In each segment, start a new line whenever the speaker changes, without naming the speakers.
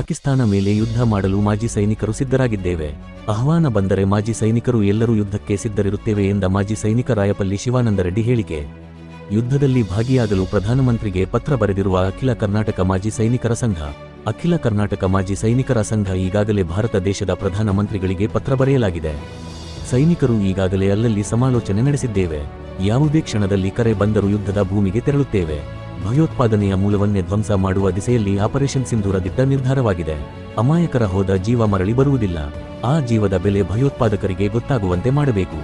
ಪಾಕಿಸ್ತಾನ ಮೇಲೆ ಯುದ್ಧ ಮಾಡಲು ಮಾಜಿ ಸೈನಿಕರು ಸಿದ್ಧರಾಗಿದ್ದೇವೆ. ಆಹ್ವಾನ ಬಂದರೆ ಮಾಜಿ ಸೈನಿಕರು ಎಲ್ಲರೂ ಯುದ್ಧಕ್ಕೆ ಸಿದ್ಧರಿರುತ್ತೇವೆ ಎಂದ ಮಾಜಿ ಸೈನಿಕ ರಾಯಪಲ್ಲಿ ಶಿವಾನಂದರೆಡ್ಡಿ ಹೇಳಿಕೆ. ಯುದ್ಧದಲ್ಲಿ ಭಾಗಿಯಾಗಲು ಪ್ರಧಾನಮಂತ್ರಿಗೆ ಪತ್ರ ಬರೆದಿರುವ ಅಖಿಲ ಕರ್ನಾಟಕ ಮಾಜಿ ಸೈನಿಕರ ಸಂಘ. ಅಖಿಲ ಕರ್ನಾಟಕ ಮಾಜಿ ಸೈನಿಕರ ಸಂಘ ಈಗಾಗಲೇ ಭಾರತ ದೇಶದ ಪ್ರಧಾನಮಂತ್ರಿಗಳಿಗೆ ಪತ್ರ ಬರೆಯಲಾಗಿದೆ. ಸೈನಿಕರು ಈಗಾಗಲೇ ಅಲ್ಲಲ್ಲಿ ಸಮಾಲೋಚನೆ ನಡೆಸಿದ್ದೇವೆ. ಯಾವುದೇ ಕ್ಷಣದಲ್ಲಿ ಕರೆ ಬಂದರೂ ಯುದ್ಧದ ಭೂಮಿಗೆ ತೆರಳುತ್ತೇವೆ. ಭಯೋತ್ಪಾದನೆಯ ಮೂಲವನ್ನೇ ಧ್ವಂಸ ಮಾಡುವ ದಿಸೆಯಲ್ಲಿ ಆಪರೇಷನ್ ಸಿಂಧೂರ ದಿಟ್ಟ ನಿರ್ಧಾರವಾಗಿದೆ. ಅಮಾಯಕರ ಹೋದ ಜೀವ ಮರಳಿ ಬರುವುದಿಲ್ಲ. ಆ ಜೀವದ ಬೆಲೆ ಭಯೋತ್ಪಾದಕರಿಗೆ ಗೊತ್ತಾಗುವಂತೆ ಮಾಡಬೇಕು.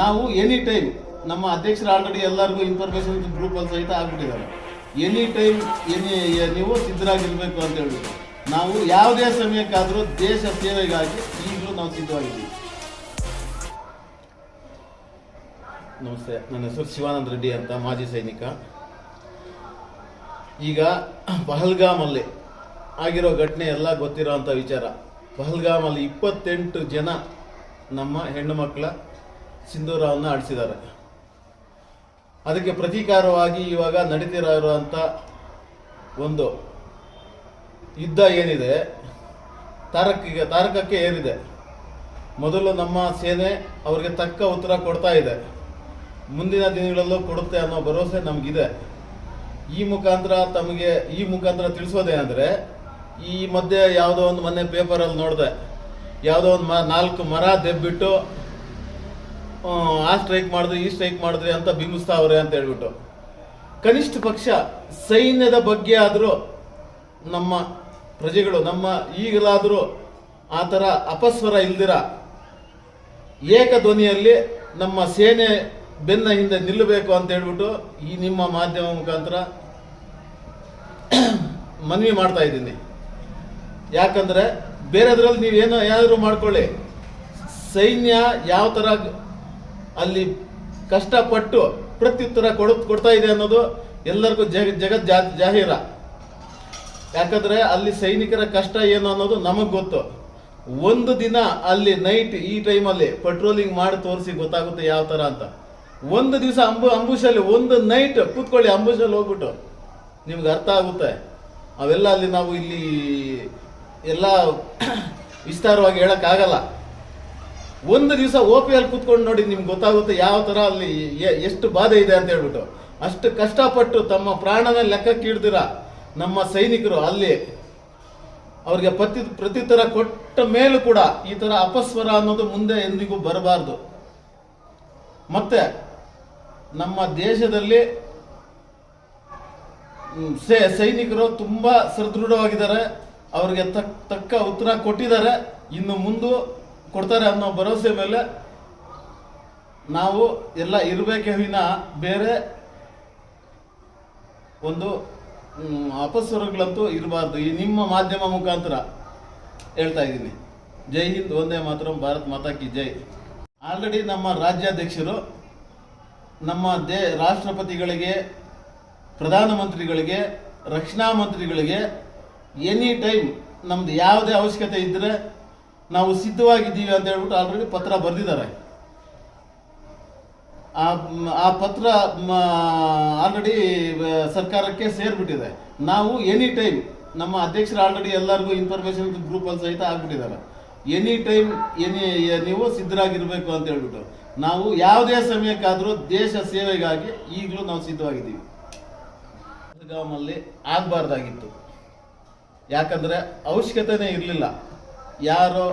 ನಾವು ಎನಿ ಟೈಮ್ ನಮ್ಮ ಅಧ್ಯಕ್ಷರು ಆಲ್ರೆಡಿ ಎಲ್ಲರಿಗೂ ಇನ್ಫಾರ್ಮೇಶನ್ ಗ್ರೂಪ್ ಅಲ್ಲಿ ಸಹಿತ ಆಗ್ಬಿಟ್ಟಿದ್ದಾರೆ. ಎನಿ ಟೈಮ್ ಎನಿ ನೀವು ಸಿದ್ಧರಾಗಿರ್ಬೇಕು ಅಂತ ಹೇಳಿದ್ರು ನಾವು ಯಾವುದೇ ಸಮಯಕ್ಕಾದರೂ ದೇಶ ಸೇವೆಗಾಗಿ ಈಗಲೂ ನಾವು ಸಿದ್ಧವಾಗಿದ್ದೀವಿ. ನಮಸ್ತೆ ನನ್ನ ಹೆಸರು ಶಿವಾನಂದ ರೆಡ್ಡಿ ಅಂತ ಮಾಜಿ ಸೈನಿಕ. ಈಗ ಪಹಲ್ಗಾಮಲ್ಲಿ ಆಗಿರೋ ಘಟನೆ ಎಲ್ಲ ಗೊತ್ತಿರೋವಂಥ ವಿಚಾರ. ಪಹಲ್ಗಾಮಲ್ಲಿ ಇಪ್ಪತ್ತೆಂಟು ಜನ ನಮ್ಮ ಹೆಣ್ಣು ಮಕ್ಕಳ ಸಿಂಧೂರವನ್ನು ಆಡಿಸಿದ್ದಾರೆ. ಅದಕ್ಕೆ ಪ್ರತೀಕಾರವಾಗಿ ಇವಾಗ ನಡೀತಿರೋ ಇರುವಂಥ ಒಂದು ಯುದ್ಧ ಏನಿದೆ, ತಾರಕಿಗೆ, ತಾರಕಕ್ಕೆ ಏರಿದೆ ಮೊದಲು ನಮ್ಮ ಸೇನೆ ಅವರಿಗೆ ತಕ್ಕ ಉತ್ತರ ಕೊಡ್ತಾ ಇದೆ. ಮುಂದಿನ ದಿನಗಳಲ್ಲೂ ಕೊಡುತ್ತೆ ಅನ್ನೋ ಭರವಸೆ ನಮಗಿದೆ. ಈ ಮುಖಾಂತರ ತಮಗೆ ಈ ಮುಖಾಂತರ ತಿಳಿಸೋದೇನೆಂದರೆ ಈ ಮಧ್ಯೆ ಯಾವುದೋ ಒಂದು ಮೊನ್ನೆ ಪೇಪರಲ್ಲಿ ನೋಡಿದೆ ಯಾವುದೋ ಒಂದು ಮ ನಾಲ್ಕು ಮರ ದೆಬ್ಬಿಟ್ಟು ಆ, ಸ್ಟ್ರೈಕ್ ಮಾಡಿದ್ರಿ ಈ ಸ್ಟ್ರೈಕ್ ಮಾಡಿದ್ರಿ ಅಂತ ಬಿಂಬಿಸ್ತಾವ್ರೆ ಅಂತ ಹೇಳ್ಬಿಟ್ಟು. ಕನಿಷ್ಠ ಪಕ್ಷ ಸೈನ್ಯದ ಬಗ್ಗೆ ಆದರೂ ನಮ್ಮ ಪ್ರಜೆಗಳು ನಮ್ಮ ಈಗಲಾದರೂ ಆ ಥರ ಅಪಸ್ವರ ಇಲ್ದಿರ ಏಕಧ್ವನಿಯಲ್ಲಿ ನಮ್ಮ ಸೇನೆ ಬೆನ್ನ ಹಿಂದೆ ನಿಲ್ಲಬೇಕು ಅಂತ ಹೇಳ್ಬಿಟ್ಟು ಈ ನಿಮ್ಮ ಮಾಧ್ಯಮ ಮುಖಾಂತರ ಮನವಿ ಮಾಡ್ತಾ ಇದ್ದೀನಿ. ಯಾಕಂದ್ರೆ ಬೇರೆದ್ರಲ್ಲಿ ನೀವೇನೋ ಏನಾದರೂ ಮಾಡ್ಕೊಳ್ಳಿ. ಸೈನ್ಯ ಯಾವ ಥರ ಅಲ್ಲಿ ಕಷ್ಟಪಟ್ಟು ಪ್ರತ್ಯುತ್ತರ ಕೊಡ ಕೊಡ್ತಾ ಇದೆ ಅನ್ನೋದು ಎಲ್ಲರಿಗೂ ಜಗ ಜಗತ್ ಜಾ ಜಾಹೀರ. ಯಾಕಂದ್ರೆ ಅಲ್ಲಿ ಸೈನಿಕರ ಕಷ್ಟ ಏನು ಅನ್ನೋದು ನಮಗೆ ಗೊತ್ತು. ಒಂದು ದಿನ ಅಲ್ಲಿ ನೈಟ್ ಈ ಟೈಮಲ್ಲಿ ಪೆಟ್ರೋಲಿಂಗ್ ಮಾಡಿ ತೋರಿಸಿ ಗೊತ್ತಾಗುತ್ತೆ ಯಾವ ಥರ ಅಂತ. ಒಂದು ದಿವಸ ಅಂಬು ಅಂಬುಷಲ್ಲಿ ಒಂದು ನೈಟ್ ಕೂತ್ಕೊಳ್ಳಿ ಅಂಬುಷಲ್ಲಿ ಹೋಗ್ಬಿಟ್ಟು. ನಿಮ್ಗೆ ಅರ್ಥ ಆಗುತ್ತೆ. ಅವೆಲ್ಲ ಅಲ್ಲಿ ನಾವು ಇಲ್ಲಿ ಎಲ್ಲ ವಿಸ್ತಾರವಾಗಿ ಹೇಳಕ್ಕಾಗಲ್ಲ. ಒಂದು ದಿವಸ ಓ ಪಿ ಅಲ್ಲಿ ಕೂತ್ಕೊಂಡು ನೋಡಿ ನಿಮ್ಗೆ ಗೊತ್ತಾಗುತ್ತೆ ಯಾವ ಥರ ಅಲ್ಲಿ ಎಷ್ಟು ಬಾಧೆ ಇದೆ ಅಂತ ಹೇಳ್ಬಿಟ್ಟು. ಅಷ್ಟು ಕಷ್ಟಪಟ್ಟು ತಮ್ಮ ಪ್ರಾಣನ ಲೆಕ್ಕಕ್ಕೆ ಹಿಡ್ದಿರ ನಮ್ಮ ಸೈನಿಕರು ಅಲ್ಲಿ. ಅವ್ರಿಗೆ ಪ್ರತಿ ಪ್ರತ್ಯುತ್ತರ ಕೊಟ್ಟ ಮೇಲೂ ಕೂಡ ಈ ಥರ ಅಪಸ್ವರ ಅನ್ನೋದು ಮುಂದೆ ಎಂದಿಗೂ ಬರಬಾರ್ದು. ಮತ್ತೆ ನಮ್ಮ ದೇಶದಲ್ಲಿ ಸೈನಿಕರು ತುಂಬ ಸದೃಢವಾಗಿದ್ದಾರೆ. ಅವ್ರಿಗೆ ತಕ್ಕ ತಕ್ಕ ಉತ್ತರ ಕೊಟ್ಟಿದ್ದಾರೆ. ಇನ್ನು ಮುಂದೆ ಕೊಡ್ತಾರೆ ಅನ್ನೋ ಭರವಸೆ ಮೇಲೆ ನಾವು ಎಲ್ಲ ಇರಬೇಕೇ ವಿನ ಬೇರೆ ಒಂದು ಅಪಸ್ವರಗಳಂತೂ ಇರಬಾರ್ದು. ಈ ನಿಮ್ಮ ಮಾಧ್ಯಮ ಮುಖಾಂತರ ಹೇಳ್ತಾ ಇದ್ದೀನಿ. ಜೈ ಹಿಂದ್, ಒಂದೇ ಮಾತ್ರ ಭಾರತ್ ಮಾತಾ ಕಿ ಜೈ. ಆಲ್ರೆಡಿ ನಮ್ಮ ರಾಜ್ಯಾಧ್ಯಕ್ಷರು ನಮ್ಮ ದೇ, ರಾಷ್ಟ್ರಪತಿಗಳಿಗೆ, ಪ್ರಧಾನಮಂತ್ರಿಗಳಿಗೆ, ರಕ್ಷಣಾ ಮಂತ್ರಿಗಳಿಗೆ ಎನಿ ಟೈಮ್ ನಮ್ದು ಯಾವುದೇ ಅವಶ್ಯಕತೆ ಇದ್ದರೆ ನಾವು ಸಿದ್ಧವಾಗಿದ್ದೀವಿ ಅಂತ ಹೇಳ್ಬಿಟ್ಟು ಆಲ್ರೆಡಿ ಪತ್ರ ಬರೆದಿದ್ದಾರೆ. ಆ ಆ ಪತ್ರ ಆಲ್ರೆಡಿ ಸರ್ಕಾರಕ್ಕೆ ಸೇರ್ಬಿಟ್ಟಿದೆ. ನಾವು ಎನಿ ಟೈಮ್ ನಮ್ಮ ಅಧ್ಯಕ್ಷರು ಆಲ್ರೆಡಿ ಎಲ್ಲರಿಗೂ ಇನ್ಫಾರ್ಮೇಶನ್ ಗ್ರೂಪಲ್ಲಿ ಸಹಿತ ಆಗ್ಬಿಟ್ಟಿದ್ದಾರೆ ಎನಿ ಟೈಮ್, ಎನಿ ನೀವು ಸಿದ್ಧರಾಗಿರ್ಬೇಕು ಅಂತ ಹೇಳ್ಬಿಟ್ಟು. ನಾವು ಯಾವುದೇ ಸಮಯಕ್ಕಾದರೂ ದೇಶ ಸೇವೆಗಾಗಿ ಈಗಲೂ ನಾವು ಸಿದ್ಧವಾಗಿದ್ದೀವಿ. ಅಲ್ಲಿ ಆಗಬಾರ್ದಾಗಿತ್ತು. ಯಾಕಂದ್ರೆ ಅವಶ್ಯಕತೆನೇ ಇರಲಿಲ್ಲ. ಯಾರೋ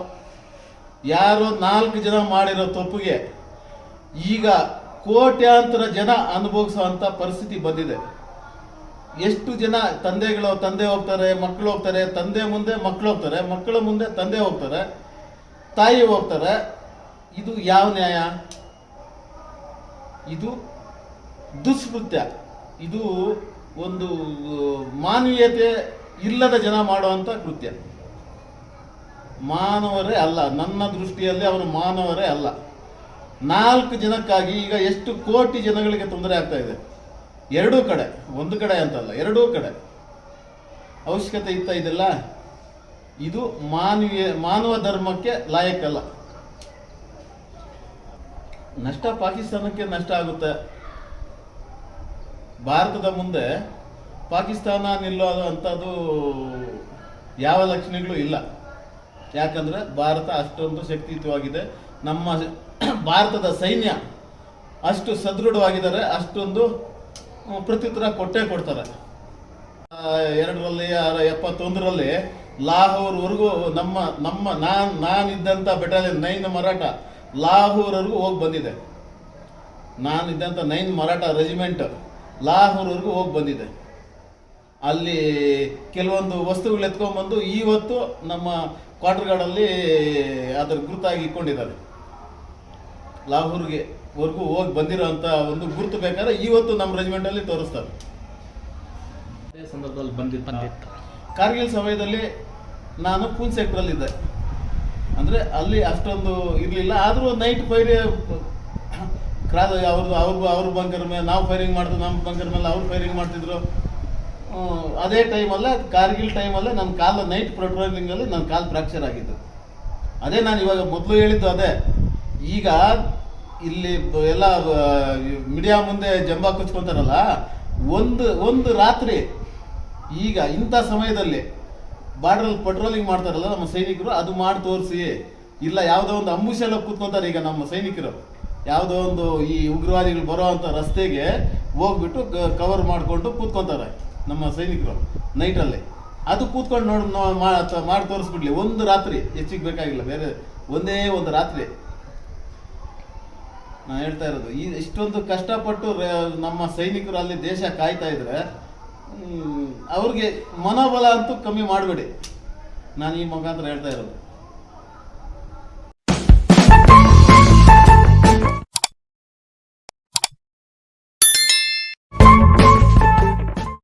ಯಾರೋ ನಾಲ್ಕು ಜನ ಮಾಡಿರೋ ತಪ್ಪಿಗೆ ಈಗ ಕೋಟ್ಯಾಂತರ ಜನ ಅನುಭವಿಸುವಂತ ಪರಿಸ್ಥಿತಿ ಬಂದಿದೆ. ಎಷ್ಟು ಜನ ತಂದೆಗಳು ತಂದೆ ಹೋಗ್ತಾರೆ ಮಕ್ಕಳು ಹೋಗ್ತಾರೆ, ತಂದೆ ಮುಂದೆ ಮಕ್ಕಳು ಹೋಗ್ತಾರೆ ಮಕ್ಕಳ ಮುಂದೆ ತಂದೆ ಹೋಗ್ತಾರೆ, ತಾಯಿ ಹೋಗ್ತಾರೆ, ಇದು ಯಾವ ನ್ಯಾಯ? ಇದು ದುಷ್ಕೃತ್ಯ ಇದು ಒಂದು ಮಾನವೀಯತೆ ಇಲ್ಲದ ಜನ ಮಾಡುವಂಥ ಕೃತ್ಯ. ಮಾನವರೇ ಅಲ್ಲ, ನನ್ನ ದೃಷ್ಟಿಯಲ್ಲಿ ಅವರು ಮಾನವರೇ ಅಲ್ಲ. ನಾಲ್ಕು ಜನಕ್ಕಾಗಿ ಈಗ ಎಷ್ಟು ಕೋಟಿ ಜನಗಳಿಗೆ ತೊಂದರೆ ಆಗ್ತಾ ಇದೆ. ಎರಡೂ ಕಡೆ, ಒಂದು ಕಡೆ ಅಂತಲ್ಲ, ಎರಡೂ ಕಡೆ. ಅವಶ್ಯಕತೆ ಇತ್ತ ಇದೆಲ್ಲ? ಇದು ಮಾನವೀಯ, ಮಾನವ ಧರ್ಮಕ್ಕೆ ಲಾಯಕ್ಕಲ್ಲ ನಷ್ಟ ಪಾಕಿಸ್ತಾನಕ್ಕೆ ನಷ್ಟ ಆಗುತ್ತೆ. ಭಾರತದ ಮುಂದೆ ಪಾಕಿಸ್ತಾನ ನಿಲ್ಲೋ ಅಂಥದ್ದು ಯಾವ ಲಕ್ಷಣಗಳು ಇಲ್ಲ. ಯಾಕಂದರೆ ಭಾರತ ಅಷ್ಟೊಂದು ಶಕ್ತಿಯುತವಾಗಿದೆ. ನಮ್ಮ ಭಾರತದ ಸೈನ್ಯ ಅಷ್ಟು ಸದೃಢವಾಗಿದ್ದಾರೆ. ಅಷ್ಟೊಂದು ಪ್ರತ್ಯುತ್ತರ ಕೊಟ್ಟೇ ಕೊಡ್ತಾರೆ. ಎರಡರಲ್ಲಿ ಎಪ್ಪತ್ತೊಂದರಲ್ಲಿ ಲಾಹೋರ್ವರೆಗೂ ನಮ್ಮ ನಮ್ಮ, ನಾನ್ ನಾನಿದ್ದಂಥ ಬೆಟಾಲಿಯನ್ ನೈನ್ ಮರಾಠ ಲಾಹೋರ್ವರೆಗೂ ಹೋಗಿ ಬಂದಿದೆ. ನಾನಿದ್ದಂಥ ನೈನ್ ಮರಾಠ ರೆಜಿಮೆಂಟ್ ಲಾಹೋರ್ವರೆಗೂ ಹೋಗಿ ಬಂದಿದೆ. ಅಲ್ಲಿ ಕೆಲವೊಂದು ವಸ್ತುಗಳು ಎತ್ಕೊಂಡ್ಬಂದು ಇವತ್ತು ನಮ್ಮ ಕ್ವಾರ್ಟರ್ಗಳಲ್ಲಿ ಅದರ ಗುರುತಾಗಿ ಇಟ್ಕೊಂಡಿದ್ದಾರೆ. ಲಾಹೋರ್ಗೆ ವರ್ಗೂ ಹೋಗಿ ಬಂದಿರೋಂಥ ಒಂದು ಗುರುತು ಬೇಕಾದ್ರೆ ಇವತ್ತು ನಮ್ಮ ರೆಜಿಮೆಂಟಲ್ಲಿ ತೋರಿಸ್ತಾರೆ.
ಅದೇ ಸಂದರ್ಭದಲ್ಲಿ ಬಂದಿತ್ತು.
ಕಾರ್ಗಿಲ್ ಸಮಯದಲ್ಲಿ ನಾನು ಪೂನ್ ಸೆಕ್ಟ್ರಲ್ಲಿದ್ದೆ ಅಂದರೆ ಅಲ್ಲಿ ಅಷ್ಟೊಂದು ಇರಲಿಲ್ಲ. ಆದರೂ ನೈಟ್ ಫೈರ್ ಕ್ರಾಸ್ ಅವ್ರದ್ದು ಅವ್ರಿಗೂ ಅವ್ರ ಬಂಕರ್ ಮೇಲೆ ನಾವು ಫೈರಿಂಗ್ ಮಾಡಿದ್ರು ನಮ್ಮ ಬಂಕರ್ ಮೇಲೆ ಅವ್ರು ಫೈರಿಂಗ್ ಮಾಡ್ತಿದ್ರು. ಅದೇ ಟೈಮಲ್ಲೇ ಕಾರ್ಗಿಲ್ ಟೈಮಲ್ಲೇ ನನ್ನ ಕಾಲು ನೈಟ್ ಪೆಟ್ರೋಲಿಂಗಲ್ಲಿ ನನ್ನ ಕಾಲು ಫ್ರ್ಯಾಕ್ಚರ್ ಆಗಿದ್ದು. ಅದೇ ನಾನು ಇವಾಗ ಮೊದಲು ಹೇಳಿದ್ದು ಅದೇ. ಈಗ ಇಲ್ಲಿ ಎಲ್ಲ ಮೀಡಿಯಾ ಮುಂದೆ ಜಂಬ ಕುಚ್ಕೊಂತಾರಲ್ಲ, ಒಂದು ಒಂದು ರಾತ್ರಿ, ಈಗ ಇಂಥ ಸಮಯದಲ್ಲಿ ಬಾರ್ಡ್ರಲ್ಲಿ ಪೆಟ್ರೋಲಿಂಗ್ ಮಾಡ್ತಾರಲ್ಲ ನಮ್ಮ ಸೈನಿಕರು, ಅದು ಮಾಡಿ ತೋರಿಸಿ. ಇಲ್ಲ, ಯಾವುದೋ ಒಂದು ಅಂಬುಷ ಎಲ್ಲ ಕೂತ್ಕೊಂತಾರೆ ಈಗ ನಮ್ಮ ಸೈನಿಕರು. ಯಾವುದೋ ಒಂದು ಈ ಉಗ್ರವಾದಿಗಳು ಬರೋ ಅಂತ ರಸ್ತೆಗೆ ಹೋಗ್ಬಿಟ್ಟು ಕವರ್ ಮಾಡಿಕೊಂಡು ಕೂತ್ಕೊಂತಾರೆ ನಮ್ಮ ಸೈನಿಕರು ನೈಟಲ್ಲಿ. ಅದು ಕೂತ್ಕೊಂಡು ನೋಡಿ ಮಾಡಿ ತೋರಿಸ್ಬಿಡ್ಲಿ. ಒಂದು ರಾತ್ರಿ, ಹೆಚ್ಚಿಗೆ ಬೇಕಾಗಿಲ್ಲ, ಬೇರೆ ಒಂದೇ ಒಂದು ರಾತ್ರಿ. ನಾ ಹೇಳ್ತಾ ಇರೋದು, ಈ ಇಷ್ಟೊಂದು ಕಷ್ಟಪಟ್ಟು ನಮ್ಮ ಸೈನಿಕರು ಅಲ್ಲಿ ದೇಶ ಕಾಯ್ತಾ ಇದ್ರೆ ಅವ್ರಿಗೆ ಮನೋಬಲ ಅಂತೂ ಕಮ್ಮಿ ಮಾಡಬೇಡಿ. ನಾನು ಈ ಮುಖಾಂತರ ಹೇಳ್ತಾ ಇರೋದು.